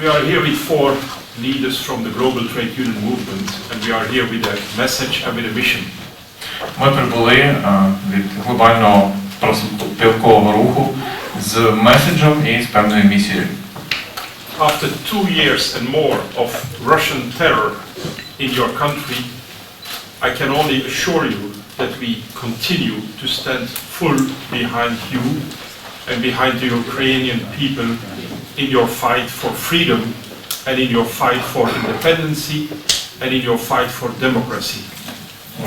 We are here with four leaders from the global trade union movement, and we are here with a message and with a mission. Ми прибули е, від глобального профспілкового руху з меседжем і з певною місією. After two years and more of Russian terror in your country, I can only assure you that we continue to stand full behind you and behind the Ukrainian people in your fight for freedom and in your fight for independency and in your fight for democracy.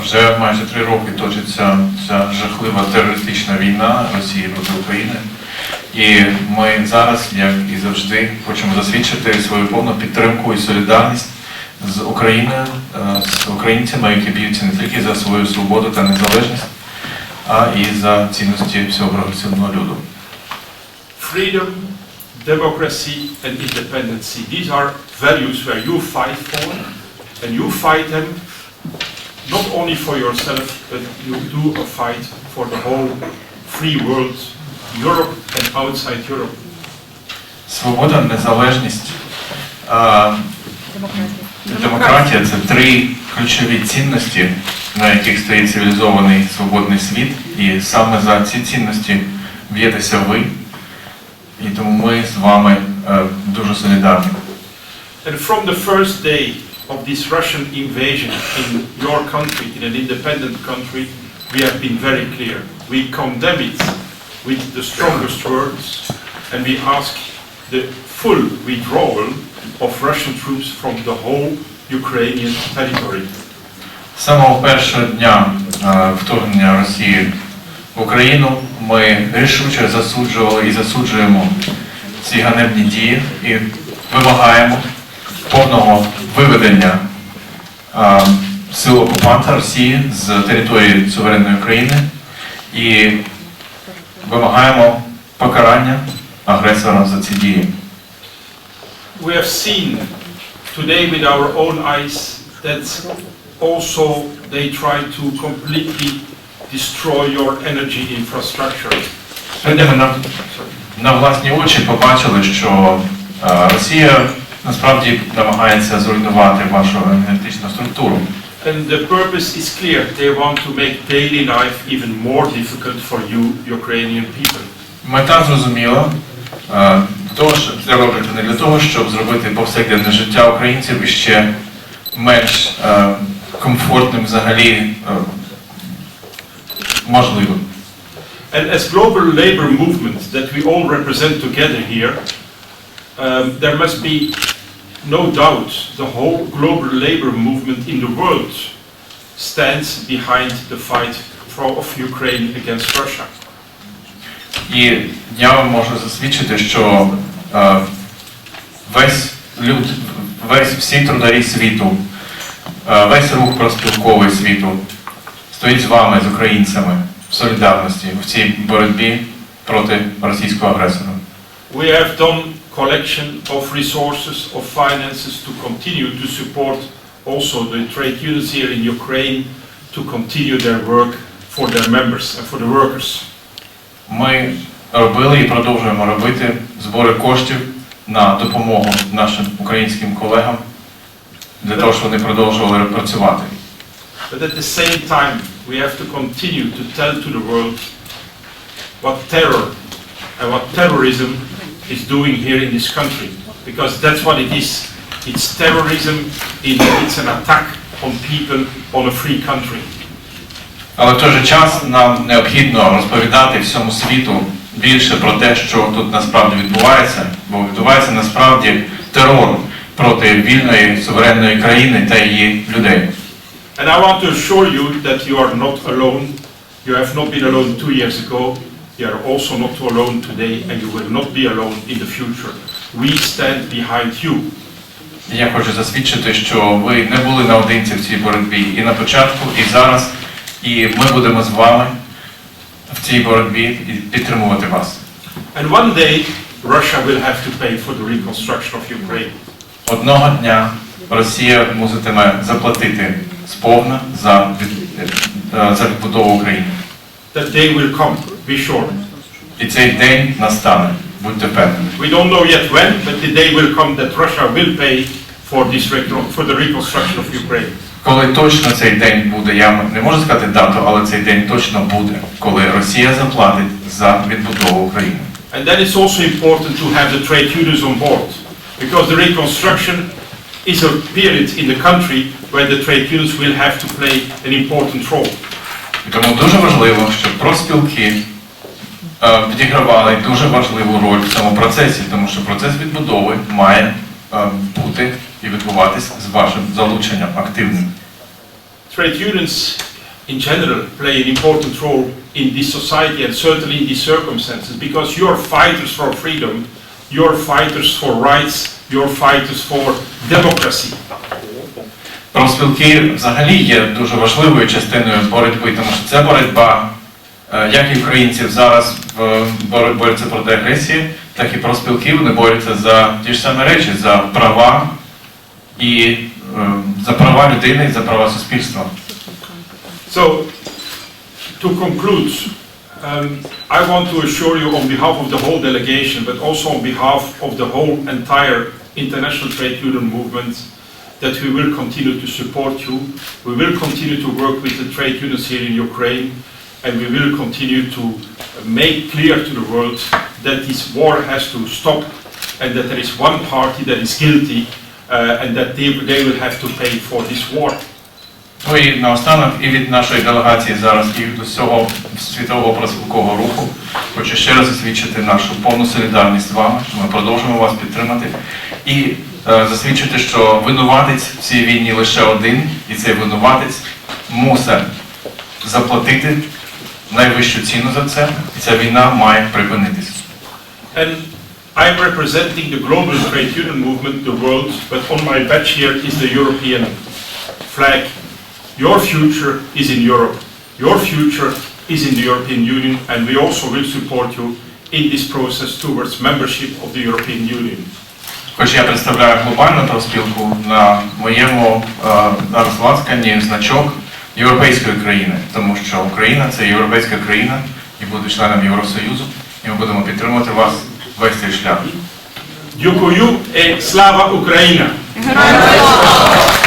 Вже майже три роки точиться ця жахлива терористична війна Росії проти України. І ми зараз, як і завжди, хочемо засвідчити свою повну підтримку і солідарність з Україною, е, з українцями, які б'ються не тільки за свою свободу та незалежність, а і за цінності всього прогресивного люду. Freedom, democracy and independency. These are values where you fight for and you fight them not only for yourself, but you do a fight for the whole free world, Europe and outside Europe. Свобода, незалежність, е, демократія це три ключові цінності, на яких стоїть цивілізований свободний світ. І саме за ці цінності б'єтеся ви. І тому ми з вами е, дуже солідарні. And from the first day of this Russian invasion in your country, in an independent country, we have been very clear. We condemn it with the strongest words and we ask the full withdrawal of Russian troops from the whole Ukrainian territory. З самого першого дня е, вторгнення Росії в Україну ми рішуче засуджували і засуджуємо ці ганебні дії і вимагаємо повного виведення е, сил окупанта Росії з території суверенної країни і вимагаємо покарання агресора за ці дії. We have seen today with our own eyes that also they try to completely destroy your energy infrastructure. Сьогодні ми на, на власні очі побачили, що е, Росія насправді намагається зруйнувати вашу енергетичну структуру. And the purpose is clear. They want to make daily life even more difficult for you, Ukrainian people. Мета зрозуміла. е, Того, це робити не для того, щоб зробити повсякденне життя українців іще менш е, комфортним взагалі е, можливим. And as global labor movement that we all represent together here, um, there must be no doubt the whole global labor movement in the world stands behind the fight for, of Ukraine against Russia. І я вам можу засвідчити, що е, весь люд, весь всі трударі світу, е, весь рух проспілковий світу стоїть з вами, з українцями, в солідарності в цій боротьбі проти російського агресора. We have done collection of resources, of finances to continue to support also the trade unions here in Ukraine to continue their work for their members and for the workers. Ми робили і продовжуємо робити збори коштів на допомогу нашим українським колегам для того, щоб вони продовжували працювати. But at the same time, we have to continue to tell to the world what terror and what terrorism is doing here in this country. Because that's what it is. It's terrorism, it's an attack on people on a free country. Але в той же час нам необхідно розповідати всьому світу більше про те, що тут насправді відбувається, бо відбувається насправді терор проти вільної суверенної країни та її людей. And I want to assure you that you are not alone. You have not been alone two years ago. You are also not alone today, and you will not be alone in the future. We stand behind you. І Я хочу засвідчити, що ви не були наодинці в цій боротьбі і на початку, і зараз, і ми будемо з вами в цій боротьбі і підтримувати вас. And one day, Russia will have to pay for the reconstruction of Ukraine. Одного дня Росія муситиме заплатити сповна за, від- е, за відбудову України. That day will come, be sure. І цей день настане. Будьте впевнені. We don't know yet when, but the day will come that Russia will pay for this recon- for the reconstruction of Ukraine. Коли точно цей день буде, я не можу сказати дату, але цей день точно буде, коли Росія заплатить за відбудову України. And then it's also important to have the trade unions on board, because the reconstruction is a period in the country where the trade unions will have to play an important role. І тому дуже важливо, щоб профспілки е, відігравали дуже важливу роль в цьому процесі, тому що процес відбудови має е, бути і відбуватись з вашим залученням активним. Trade unions in general play an important role in this society and certainly in these circumstances because you're fighters for freedom, you're fighters for rights, you're fighters for democracy. Профспілки взагалі є дуже важливою частиною боротьби, тому що це боротьба е, як і українців зараз борються проти агресії, так і профспілки вони борються за ті ж самі речі, за права і е, за права людини і за права суспільства. So, to conclude, um, I want to assure you on behalf of the whole delegation, but also on behalf of the whole entire international trade union movement, that we will continue to support you. We will continue to work with the trade unions here in Ukraine, and we will continue to make clear to the world that this war has to stop, and that there is one party that is guilty, uh, and that they, they will have to pay for this war. Ну і наостанок і від нашої делегації зараз, і від усього світового проспілкового руху хочу ще раз засвідчити нашу повну солідарність з вами, що ми продовжуємо вас підтримати і е, засвідчити, що винуватець в цій війні лише один, і цей винуватець мусить заплатити найвищу ціну за це, і ця війна має European flag. Your future is in Europe. Your future is in the European Union, and we also will support you in this process towards membership of the European Union. Хоч я представляю глобальну профспілку, на моєму е, на розласканні значок європейської країни, тому що Україна це європейська країна і буде членом Євросоюзу, і ми будемо підтримувати вас весь цей шлях. Дякую і слава Україна! Героям слава!